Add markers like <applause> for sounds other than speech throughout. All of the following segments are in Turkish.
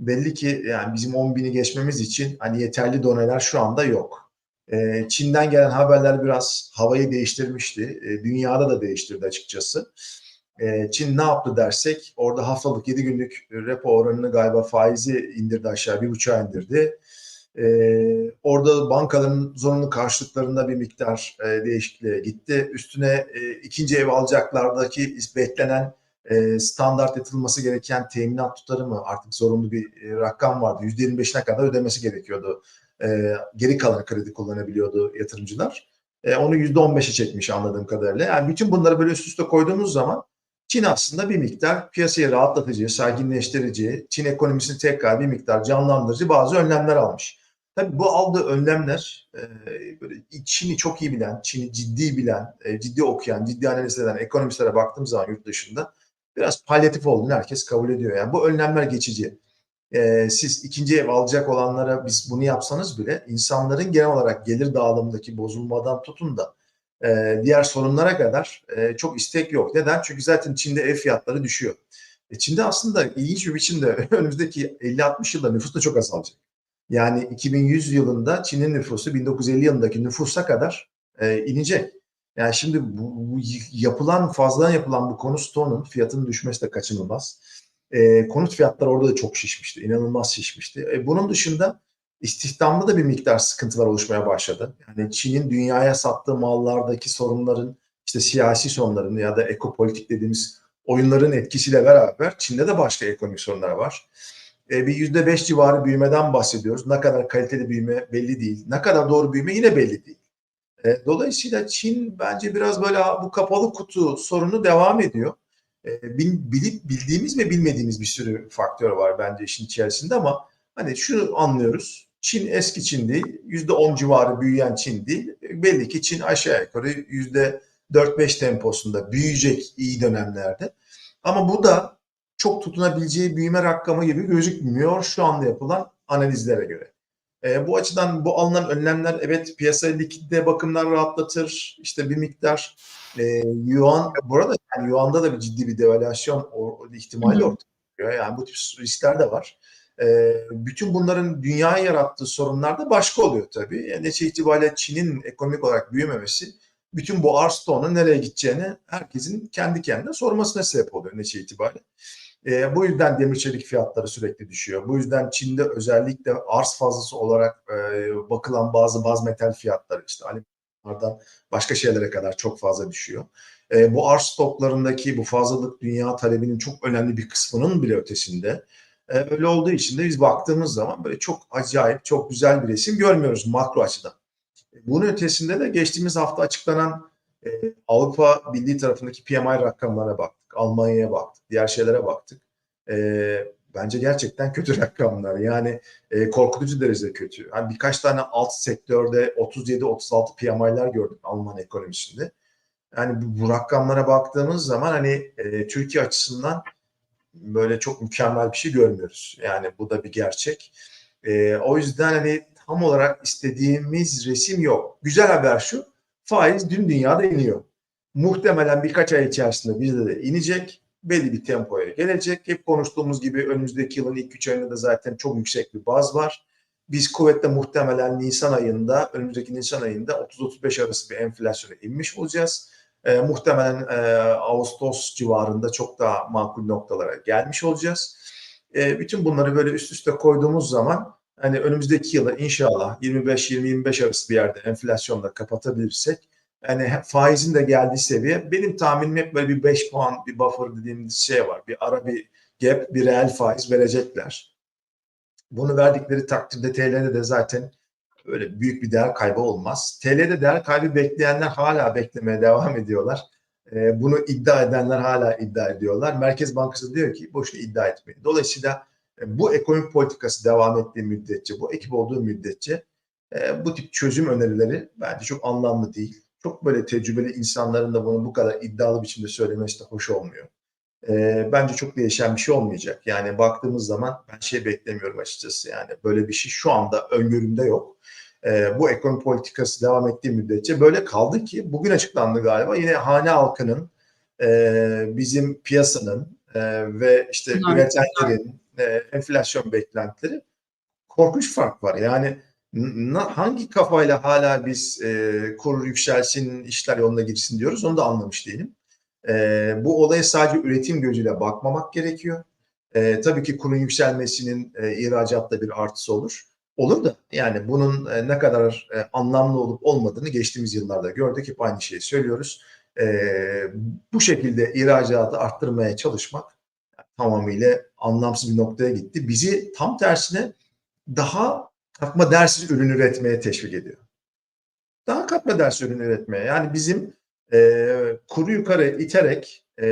belli ki yani bizim 10 bini geçmemiz için hani yeterli doneler şu anda yok. Ee, Çin'den gelen haberler biraz havayı değiştirmişti. Ee, dünyada da değiştirdi açıkçası. Ee, Çin ne yaptı dersek orada haftalık 7 günlük repo oranını galiba faizi indirdi aşağı bir buçuğa indirdi. Ee, orada bankaların zorunlu karşılıklarında bir miktar e, değişikliğe gitti. Üstüne e, ikinci ev alacaklardaki beklenen e, standart yatırılması gereken teminat tutarı mı artık zorunlu bir e, rakam vardı. %25'ine kadar ödemesi gerekiyordu. E, geri kalan kredi kullanabiliyordu yatırımcılar. Onu %15'e çekmiş anladığım kadarıyla. Yani bütün bunları böyle üst üste koyduğumuz zaman Çin aslında bir miktar piyasayı rahatlatıcı, sakinleştirici, Çin ekonomisini tekrar bir miktar canlandırıcı bazı önlemler almış. Tabii bu aldığı önlemler böyle Çin'i çok iyi bilen, Çin'i ciddi bilen, ciddi okuyan, ciddi analiz eden ekonomistlere baktığım zaman yurt dışında biraz palyatif olduğunu herkes kabul ediyor. Yani bu önlemler geçici. E, siz ikinci ev alacak olanlara biz bunu yapsanız bile insanların genel olarak gelir dağılımındaki bozulmadan tutun da e, diğer sorunlara kadar e, çok istek yok. Neden? Çünkü zaten Çin'de ev fiyatları düşüyor. E, Çin'de aslında ilginç bir biçimde <laughs> önümüzdeki 50-60 yılda nüfus da çok azalacak. Yani 2100 yılında Çin'in nüfusu 1950 yılındaki nüfusa kadar e, inecek. Yani şimdi bu, bu yapılan fazladan yapılan bu konut stoğunun fiyatının düşmesi de kaçınılmaz. E, konut fiyatları orada da çok şişmişti. inanılmaz şişmişti. E, bunun dışında istihdamda da bir miktar sıkıntılar oluşmaya başladı. Yani Çin'in dünyaya sattığı mallardaki sorunların işte siyasi sorunların ya da ekopolitik dediğimiz oyunların etkisiyle beraber Çin'de de başka ekonomik sorunlar var. E, bir yüzde beş civarı büyümeden bahsediyoruz. Ne kadar kaliteli büyüme belli değil. Ne kadar doğru büyüme yine belli değil. E, dolayısıyla Çin bence biraz böyle bu kapalı kutu sorunu devam ediyor. E, bilip bildiğimiz ve bilmediğimiz bir sürü faktör var bence işin içerisinde ama hani şunu anlıyoruz. Çin eski Çin değil, yüzde on civarı büyüyen Çin değil. Belli ki Çin aşağı yukarı yüzde 4-5 temposunda büyüyecek iyi dönemlerde. Ama bu da çok tutunabileceği büyüme rakamı gibi gözükmüyor şu anda yapılan analizlere göre. E, bu açıdan bu alınan önlemler evet piyasayı likidite bakımdan rahatlatır. İşte bir miktar e, yuan, burada yani yuanda da bir ciddi bir devalüasyon ihtimali ortaya çıkıyor. Yani bu tip riskler de var. E, bütün bunların dünyaya yarattığı sorunlar da başka oluyor tabii. Yani netice itibariyle Çin'in ekonomik olarak büyümemesi bütün bu arz nereye gideceğini herkesin kendi kendine sormasına sebep oluyor netice itibariyle. E, bu yüzden demir çelik fiyatları sürekli düşüyor. Bu yüzden Çin'de özellikle arz fazlası olarak e, bakılan bazı baz metal fiyatları işte alüminyumlardan başka şeylere kadar çok fazla düşüyor. E, bu arz stoklarındaki bu fazlalık dünya talebinin çok önemli bir kısmının bile ötesinde. E, öyle olduğu için de biz baktığımız zaman böyle çok acayip, çok güzel bir resim görmüyoruz makro açıdan. Bunun ötesinde de geçtiğimiz hafta açıklanan e, Avrupa Birliği tarafındaki PMI rakamlarına baktık. Almanya'ya baktık. Diğer şeylere baktık. E, bence gerçekten kötü <laughs> rakamlar. Yani e, korkutucu derecede kötü. Hani birkaç tane alt sektörde 37-36 PMI'ler gördük Alman ekonomisinde. Yani bu, bu rakamlara baktığımız zaman hani e, Türkiye açısından böyle çok mükemmel bir şey görmüyoruz. Yani bu da bir gerçek. E, o yüzden hani tam olarak istediğimiz resim yok. Güzel haber şu, faiz dün dünyada iniyor. Muhtemelen birkaç ay içerisinde bizde de inecek. Belli bir tempoya gelecek. Hep konuştuğumuz gibi önümüzdeki yılın ilk üç ayında da zaten çok yüksek bir baz var. Biz kuvvetle muhtemelen Nisan ayında, önümüzdeki Nisan ayında 30-35 arası bir enflasyona inmiş olacağız. E, muhtemelen e, Ağustos civarında çok daha makul noktalara gelmiş olacağız. E, bütün bunları böyle üst üste koyduğumuz zaman hani önümüzdeki yıla inşallah 25-20-25 arası bir yerde enflasyonla kapatabilirsek yani faizin de geldiği seviye benim tahminim hep böyle bir 5 puan bir buffer dediğimiz şey var. Bir ara bir gap, bir reel faiz verecekler. Bunu verdikleri takdirde TL'de de zaten öyle büyük bir değer kaybı olmaz. TL'de değer kaybı bekleyenler hala beklemeye devam ediyorlar. Ee, bunu iddia edenler hala iddia ediyorlar. Merkez Bankası diyor ki boşuna iddia etmeyin. Dolayısıyla e, bu ekonomik politikası devam ettiği müddetçe, bu ekip olduğu müddetçe e, bu tip çözüm önerileri bence çok anlamlı değil çok böyle tecrübeli insanların da bunu bu kadar iddialı biçimde söylemesi de hoş olmuyor. E, bence çok değişen bir şey olmayacak. Yani baktığımız zaman ben şey beklemiyorum açıkçası. Yani böyle bir şey şu anda öngörümde yok. E, bu ekonomi politikası devam ettiği müddetçe böyle kaldı ki bugün açıklandı galiba. Yine hane halkının, e, bizim piyasanın e, ve işte üretenlerin, e, enflasyon beklentileri korkunç fark var. Yani hangi kafayla hala biz e, kur yükselsin, işler yoluna girsin diyoruz onu da anlamış değilim. E, bu olaya sadece üretim gözüyle bakmamak gerekiyor. E, tabii ki kurun yükselmesinin e, ihracatta bir artısı olur. Olur da yani bunun e, ne kadar e, anlamlı olup olmadığını geçtiğimiz yıllarda gördük. Hep aynı şeyi söylüyoruz. E, bu şekilde ihracatı arttırmaya çalışmak tamamıyla anlamsız bir noktaya gitti. Bizi tam tersine daha katma değersiz ürün üretmeye teşvik ediyor. Daha katma değersiz ürün üretmeye. Yani bizim e, kuru yukarı iterek e,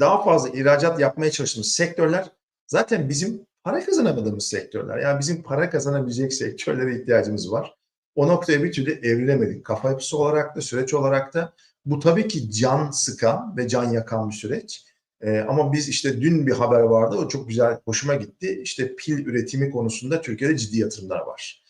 daha fazla ihracat yapmaya çalıştığımız sektörler zaten bizim para kazanamadığımız sektörler. Yani bizim para kazanabilecek sektörlere ihtiyacımız var. O noktaya bir türlü evrilemedik. Kafa yapısı olarak da süreç olarak da bu tabii ki can sıkan ve can yakan bir süreç. Ee, ama biz işte dün bir haber vardı o çok güzel hoşuma gitti. İşte pil üretimi konusunda Türkiye'de ciddi yatırımlar var.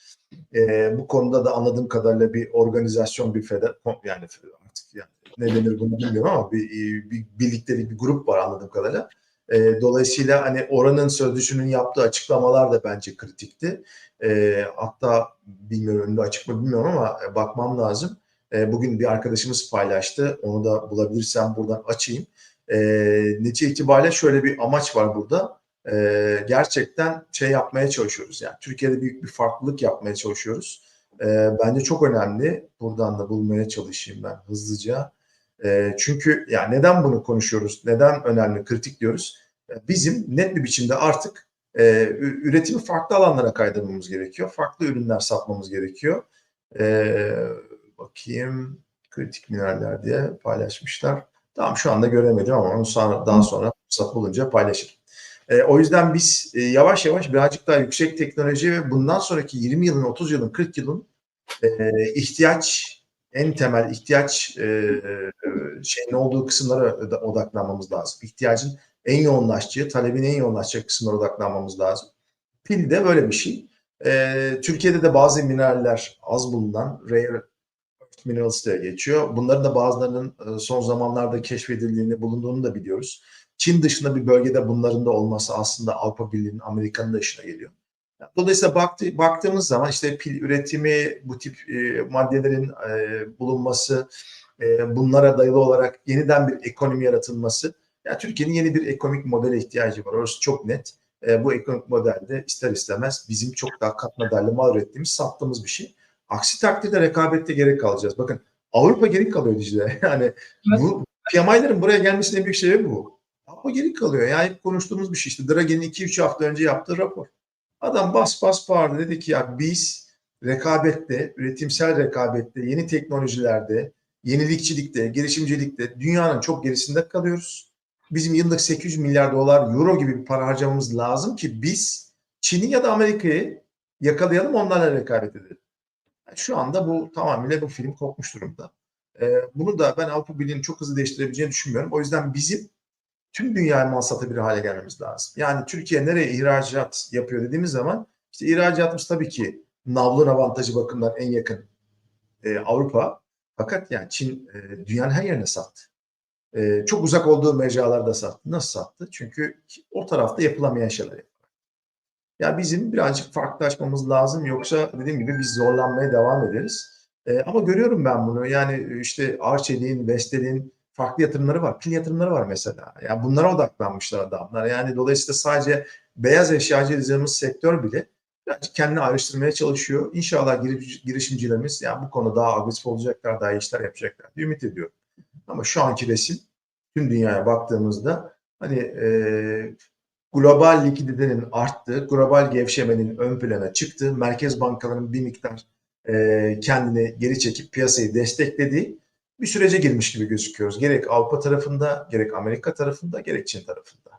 Ee, bu konuda da anladığım kadarıyla bir organizasyon bir feder yani artık yani ne denir bunu bilmiyorum ama bir, bir birlikte bir grup var anladığım kadarıyla. E, dolayısıyla hani oranın sözcüsünün yaptığı açıklamalar da bence kritikti. E, hatta bilmiyorum önünde açık mı bilmiyorum ama bakmam lazım. E, bugün bir arkadaşımız paylaştı. Onu da bulabilirsem buradan açayım. E, netice itibariyle şöyle bir amaç var burada. E, gerçekten şey yapmaya çalışıyoruz. Yani Türkiye'de büyük bir farklılık yapmaya çalışıyoruz. E, bence çok önemli. Buradan da bulmaya çalışayım ben hızlıca. E, çünkü yani neden bunu konuşuyoruz? Neden önemli, kritik diyoruz? Bizim net bir biçimde artık e, üretimi farklı alanlara kaydırmamız gerekiyor. Farklı ürünler satmamız gerekiyor. E, bakayım kritik mineraller diye paylaşmışlar. Tamam şu anda göremedim ama onu sonra, daha sonra fırsat bulunca paylaşırım. E, o yüzden biz e, yavaş yavaş birazcık daha yüksek teknoloji ve bundan sonraki 20 yılın, 30 yılın, 40 yılın e, ihtiyaç en temel ihtiyaç e, şeyin olduğu kısımlara odaklanmamız lazım. İhtiyacın en yoğunlaştığı, talebin en yoğunlaşacağı kısımlara odaklanmamız lazım. Pil de böyle bir şey. E, Türkiye'de de bazı mineraller az bulunan rare minerals diye geçiyor. Bunların da bazılarının son zamanlarda keşfedildiğini, bulunduğunu da biliyoruz. Çin dışında bir bölgede bunların da olması aslında Avrupa Birliği'nin, Amerika'nın da işine geliyor. Dolayısıyla baktı, baktığımız zaman işte pil üretimi, bu tip e, maddelerin e, bulunması, e, bunlara dayalı olarak yeniden bir ekonomi yaratılması. Yani Türkiye'nin yeni bir ekonomik modele ihtiyacı var. Orası çok net. E, bu ekonomik modelde ister istemez bizim çok daha katma değerli mal ürettiğimiz, sattığımız bir şey. Aksi takdirde rekabette gerek kalacağız. Bakın Avrupa geri kalıyor Dicle. <laughs> Yani bu PMI'lerin buraya gelmesinin büyük sebebi bu. Avrupa geri kalıyor. Yani hep konuştuğumuz bir şey. İşte Draghi'nin 2-3 hafta önce yaptığı rapor. Adam bas bas bağırdı dedi ki ya biz rekabette, üretimsel rekabette, yeni teknolojilerde, yenilikçilikte, girişimcilikte dünyanın çok gerisinde kalıyoruz. Bizim yıllık 800 milyar dolar euro gibi bir para harcamamız lazım ki biz Çin'i ya da Amerika'yı yakalayalım onlarla rekabet edelim. Şu anda bu tamamıyla bu film kopmuş durumda. Ee, bunu da ben Avrupa Birliği'nin çok hızlı değiştirebileceğini düşünmüyorum. O yüzden bizim tüm dünyaya mal satabilir hale gelmemiz lazım. Yani Türkiye nereye ihracat yapıyor dediğimiz zaman işte ihracatımız tabii ki navlun avantajı bakımından en yakın e, Avrupa. Fakat yani Çin e, dünyanın her yerine sattı. E, çok uzak olduğu mecralarda sattı. Nasıl sattı? Çünkü o tarafta yapılamayan şeyler yapıyor. Ya bizim birazcık farklılaşmamız lazım yoksa dediğim gibi biz zorlanmaya devam ederiz. E, ama görüyorum ben bunu. Yani işte Arçelik'in, Vestel'in, farklı yatırımları var. Pil yatırımları var mesela. Yani bunlara odaklanmışlar adamlar. Yani dolayısıyla sadece beyaz eşyacı dediğimiz sektör bile birazcık kendini ayrıştırmaya çalışıyor. İnşallah girişimcilerimiz yani bu konuda daha agresif olacaklar, daha iyi işler yapacaklar diye ümit ediyorum. Ama şu anki resim tüm dünyaya baktığımızda hani e, global likiditenin arttığı, global gevşemenin ön plana çıktığı, merkez bankalarının bir miktar e, kendini geri çekip piyasayı desteklediği bir sürece girmiş gibi gözüküyoruz. Gerek Avrupa tarafında, gerek Amerika tarafında, gerek Çin tarafında.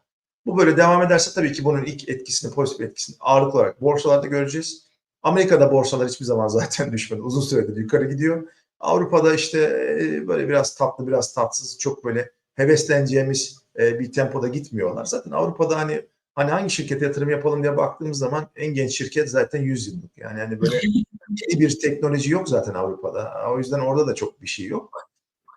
Bu böyle devam ederse tabii ki bunun ilk etkisini, pozitif etkisini ağırlıklı olarak borsalarda göreceğiz. Amerika'da borsalar hiçbir zaman <laughs> zaten düşmedi. Uzun süredir yukarı gidiyor. Avrupa'da işte e, böyle biraz tatlı, biraz tatsız, çok böyle hevesleneceğimiz e, bir tempoda gitmiyorlar. Zaten Avrupa'da hani hani hangi şirkete yatırım yapalım diye baktığımız zaman en genç şirket zaten 100 yıllık. Yani hani böyle <laughs> yeni bir teknoloji yok zaten Avrupa'da. O yüzden orada da çok bir şey yok.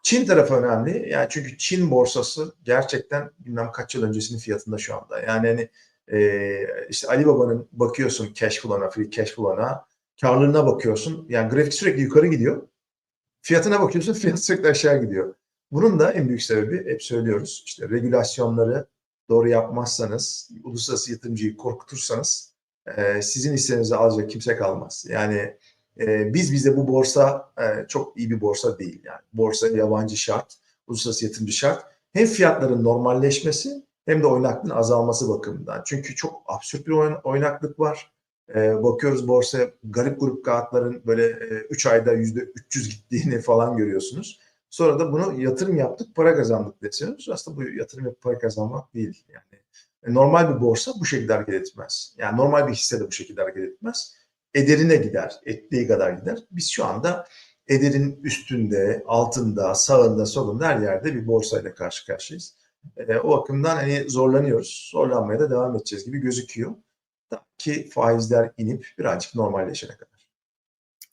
Çin tarafı önemli. Yani çünkü Çin borsası gerçekten bilmem kaç yıl öncesinin fiyatında şu anda. Yani hani e, işte Alibaba'nın bakıyorsun cash flow'una, free cash flow'una, karlılığına bakıyorsun. Yani grafik sürekli yukarı gidiyor. Fiyatına bakıyorsun, <laughs> fiyat sürekli aşağı gidiyor. Bunun da en büyük sebebi hep söylüyoruz. İşte regülasyonları doğru yapmazsanız, uluslararası yatırımcıyı korkutursanız e, sizin hissenizi alacak kimse kalmaz. Yani e, biz bize bu borsa e, çok iyi bir borsa değil. Yani borsa yabancı şart, uluslararası yatırımcı şart. Hem fiyatların normalleşmesi hem de oynaklığın azalması bakımından. Çünkü çok absürt bir oynaklık var. E, bakıyoruz borsaya garip grup kağıtların böyle 3 e, ayda yüzde 300 gittiğini falan görüyorsunuz. Sonra da bunu yatırım yaptık, para kazandık desiyoruz. Aslında bu yatırım yapıp para kazanmak değil. Yani e, normal bir borsa bu şekilde hareket etmez. Yani normal bir hisse de bu şekilde hareket etmez. Ederine gider, ettiği kadar gider. Biz şu anda ederin üstünde, altında, sağında, solunda her yerde bir borsayla karşı karşıyayız. E, o bakımdan hani zorlanıyoruz. Zorlanmaya da devam edeceğiz gibi gözüküyor. Ki faizler inip birazcık normalleşene kadar.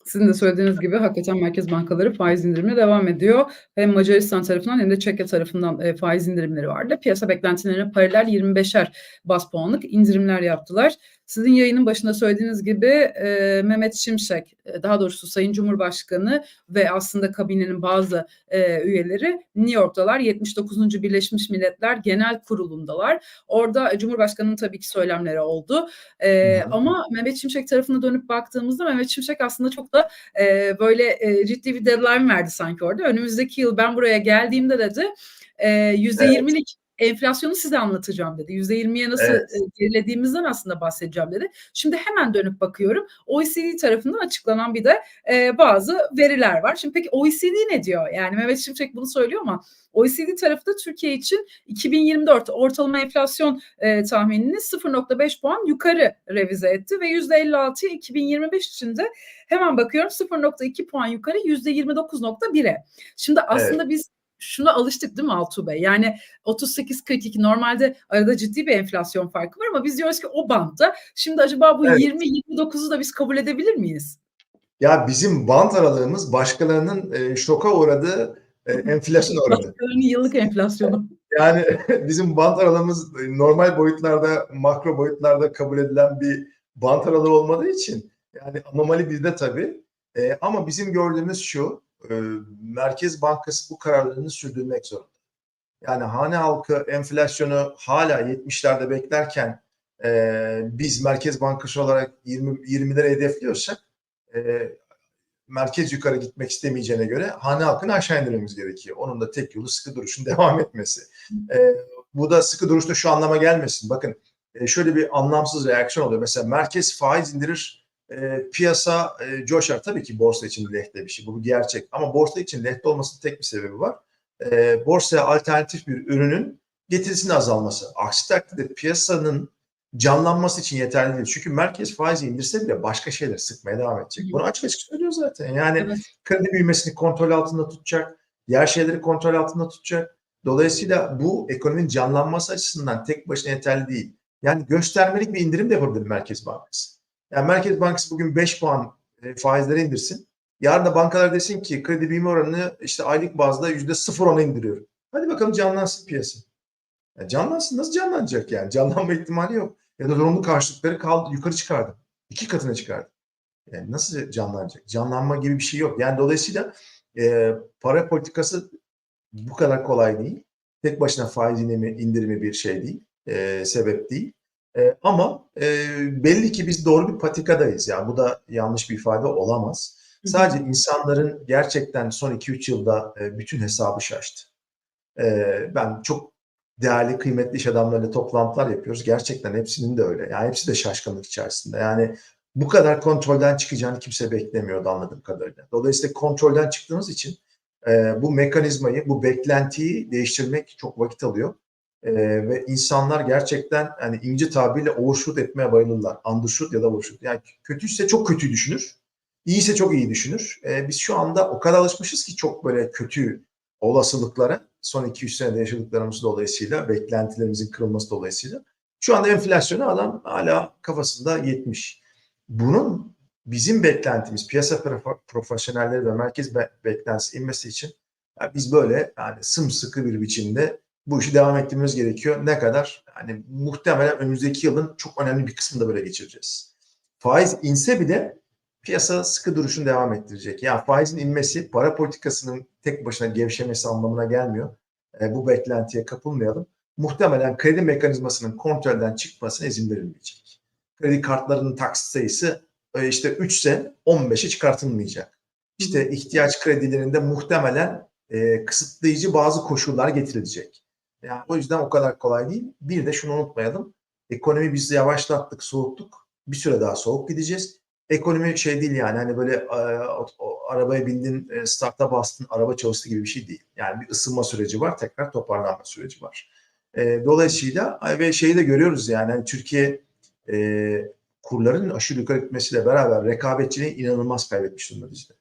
Sizin de söylediğiniz gibi hakikaten merkez bankaları faiz indirimine devam ediyor. Hem Macaristan tarafından hem de Çekya tarafından e, faiz indirimleri vardı. Piyasa beklentilerine paralel 25'er bas puanlık indirimler yaptılar. Sizin yayının başında söylediğiniz gibi e, Mehmet Şimşek, e, daha doğrusu Sayın Cumhurbaşkanı ve aslında kabinenin bazı e, üyeleri New York'talar. 79. Birleşmiş Milletler Genel Kurulu'ndalar. Orada Cumhurbaşkanı'nın tabii ki söylemleri oldu. E, ama Mehmet Şimşek tarafına dönüp baktığımızda Mehmet Şimşek aslında çok da e, böyle e, ciddi bir deadline verdi sanki orada. Önümüzdeki yıl ben buraya geldiğimde dedi %20'lik evet enflasyonu size anlatacağım dedi. %20'ye nasıl evet. gerilediğimizden aslında bahsedeceğim dedi. Şimdi hemen dönüp bakıyorum. OECD tarafından açıklanan bir de e, bazı veriler var. Şimdi peki OECD ne diyor? Yani Mehmet Şimşek bunu söylüyor ama OECD tarafı da Türkiye için 2024 ortalama enflasyon e, tahminini 0.5 puan yukarı revize etti ve %56'ya 2025 için de hemen bakıyorum 0.2 puan yukarı %29.1'e. Şimdi aslında evet. biz şuna alıştık değil mi Altuğ Bey? Yani 38-42 normalde arada ciddi bir enflasyon farkı var ama biz diyoruz ki o bantta. Şimdi acaba bu evet. 20-29'u da biz kabul edebilir miyiz? Ya bizim bant aralığımız başkalarının e, şoka uğradığı e, enflasyon oranı. Başkalarının yıllık enflasyonu. Yani <laughs> bizim bant aralığımız normal boyutlarda, makro boyutlarda kabul edilen bir bant aralığı olmadığı için yani anomali bizde tabii. E, ama bizim gördüğümüz şu, e, Merkez Bankası bu kararlarını sürdürmek zorunda. Yani hane halkı enflasyonu hala 70'lerde beklerken e, biz Merkez Bankası olarak 20 20'lere hedefliyorsak e, merkez yukarı gitmek istemeyeceğine göre hane halkını aşağı indirmemiz gerekiyor. Onun da tek yolu sıkı duruşun <laughs> devam etmesi. E, bu da sıkı duruşta şu anlama gelmesin. Bakın e, şöyle bir anlamsız reaksiyon oluyor. Mesela merkez faiz indirir e, piyasa e, coşar. Tabii ki borsa için lehte bir şey. Bu bir gerçek. Ama borsa için lehte olmasının tek bir sebebi var. E, borsaya alternatif bir ürünün getirisinin azalması. Aksi takdirde piyasanın canlanması için yeterli değil. Çünkü merkez faizi indirse bile başka şeyler sıkmaya devam edecek. Bunu açık açık söylüyor zaten. Yani evet. kredi büyümesini kontrol altında tutacak. Diğer şeyleri kontrol altında tutacak. Dolayısıyla bu ekonominin canlanması açısından tek başına yeterli değil. Yani göstermelik bir indirim de yapabilir Merkez Bankası. Yani Merkez Bankası bugün 5 puan e, faizleri indirsin. Yarın da bankalar desin ki kredi büyüme oranını işte aylık bazda yüzde sıfır ona indiriyor. Hadi bakalım canlansın piyasa. Ya canlansın nasıl canlanacak yani? <laughs> Canlanma ihtimali yok. Ya da zorunlu karşılıkları kaldı, yukarı çıkardı. İki katına çıkardı. Yani nasıl canlanacak? Canlanma gibi bir şey yok. Yani dolayısıyla e, para politikası bu kadar kolay değil. Tek başına faiz indirimi, indirimi bir şey değil, e, sebep değil. E, ama e, belli ki biz doğru bir patikadayız. Yani bu da yanlış bir ifade olamaz. Sadece insanların gerçekten son 2-3 yılda e, bütün hesabı şaştı. E, ben çok değerli, kıymetli iş adamlarıyla toplantılar yapıyoruz. Gerçekten hepsinin de öyle. Yani hepsi de şaşkınlık içerisinde. Yani bu kadar kontrolden çıkacağını kimse beklemiyordu anladığım kadarıyla. Dolayısıyla kontrolden çıktığımız için e, bu mekanizmayı, bu beklentiyi değiştirmek çok vakit alıyor. Ee, ve insanlar gerçekten hani ince tabirle overshoot etmeye bayılırlar. Undershoot ya da overshoot. Yani kötüyse çok kötü düşünür. İyiyse çok iyi düşünür. Ee, biz şu anda o kadar alışmışız ki çok böyle kötü olasılıklara son 2-3 senede yaşadıklarımız dolayısıyla, beklentilerimizin kırılması dolayısıyla. Şu anda enflasyonu adam hala kafasında 70. Bunun bizim beklentimiz, piyasa profesyonelleri ve merkez be beklentisi inmesi için Yani biz böyle yani sımsıkı bir biçimde bu işi devam ettirmemiz gerekiyor. Ne kadar? Yani muhtemelen önümüzdeki yılın çok önemli bir kısmını da böyle geçireceğiz. Faiz inse bile piyasa sıkı duruşunu devam ettirecek. Yani faizin inmesi para politikasının tek başına gevşemesi anlamına gelmiyor. E, bu beklentiye kapılmayalım. Muhtemelen kredi mekanizmasının kontrolden çıkmasına izin verilmeyecek. Kredi kartlarının taksit sayısı e, işte 3 ise 15'e çıkartılmayacak. İşte ihtiyaç kredilerinde muhtemelen e, kısıtlayıcı bazı koşullar getirilecek. Yani o yüzden o kadar kolay değil. Bir de şunu unutmayalım. Ekonomi biz yavaşlattık, soğuttuk. Bir süre daha soğuk gideceğiz. Ekonomi şey değil yani hani böyle e, o, arabaya bindin, e, starta bastın, araba çalıştı gibi bir şey değil. Yani bir ısınma süreci var, tekrar toparlanma süreci var. E, dolayısıyla ve şeyi de görüyoruz yani hani Türkiye e, kurların aşırı yukarı gitmesiyle beraber rekabetçiliği inanılmaz kaybetmiş durumda bizde.